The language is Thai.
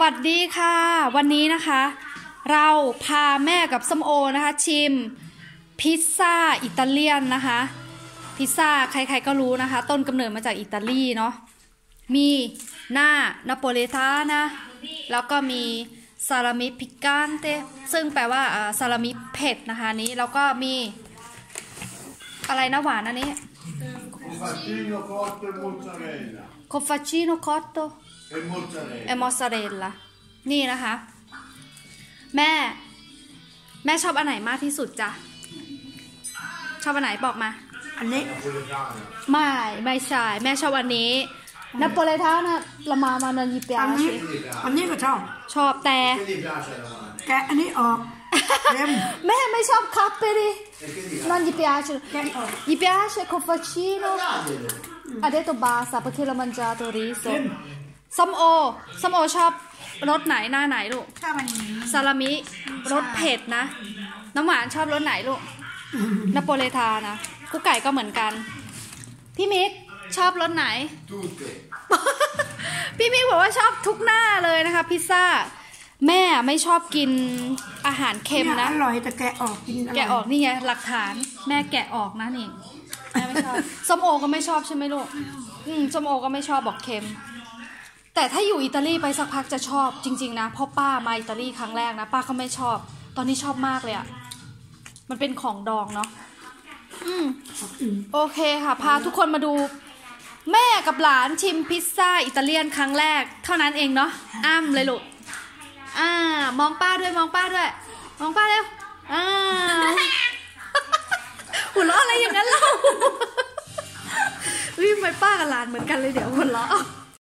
วัสดีค่ะ วันนี้นะคะ เราพาแม่กับส้มโอนะคะ ชิม พิซซ่าอิตาเลียนนะคะ พิซซ่าใครๆก็รู้นะคะ ต้นกำเนิดมาจากอิตาลีเนาะมีหน้านาโปเลตานะ แล้วก็มีซาลามิพิกันเตซึ่งแปลว่าซาลามิเผ็ดนะคะนนี้แล้วก็มีอะไรนะหวานอันนี้ Fattino cotto e mozzarella. โคฟาชิโนคอตโต E mozzarella. เอมอสซาเรลล่ะนี่นะคะ แม่ แม่ชอบอันไหนมากที่สุดจ๊ะชอบอันไหนบอกมา อันนี้ Napoletana. ไม่ไม่ใช่แม่ชอบอันนี้นโปเลทานะละมามานันยิเปียอันนี้อันนี้ก็ชอบ ชอบแต่ Che ti piace la mano? แกะอันนี้ออกเค็ม แม่ไม่ชอบคัพเปดิ E che ti piace? non gli piace แกะออก gli piace cofacino Taglielo. ha detto basta perché l'ho mangiato riso ส้มโอส้มโอชอบรสไหนหน้าไหนลูกชอบอันนี้ซาลามิรสเผ็ดนะ น้ำหวานชอบรสไหนลูกนโปเลทานะกุ๊กไก่ก็เหมือนกัน พี่มิกชอบรสไหน Tutte. พี่มิกบอกว่าชอบทุกหน้าเลยนะคะ พิซซ่า แม่ไม่ชอบกินอาหารเค็มเนี่ยนะ อร่อยแต่แกะออกกินร่ยแกะออกนี่ไงหลักฐานแม่แกะออกนะนี่แม่ไม่ชอบส้มโอก็ไม่ชอบใช่ไหมลูกอืมส้มโอก็ไม่ชอบบอกเค็ม แต่ถ้าอยู่อิตาลีไปสักพักจะชอบจริง ๆ นะเพราะป้ามาอิตาลีครั้งแรกนะป้าเขาไม่ชอบ ตอนนี้ชอบมากเลยอะมันเป็นของดองเนาะอืมอืมโอเคค่ะ พาทุกคนมาดูแม่กับหลานชิมพิซซ่าอิตาเลียนครั้งแรก เท่านั้นเองเนาะอ้ามเลยลูก อ่ามองป้าด้วยมองป้าด้วย มองป้าเร็วอ่าหัวเราะอะไรอย่างนั้นเล่าวิ่งไมป้ากับหลานเหมือนกันเลยเดี๋ยวหัวเราะ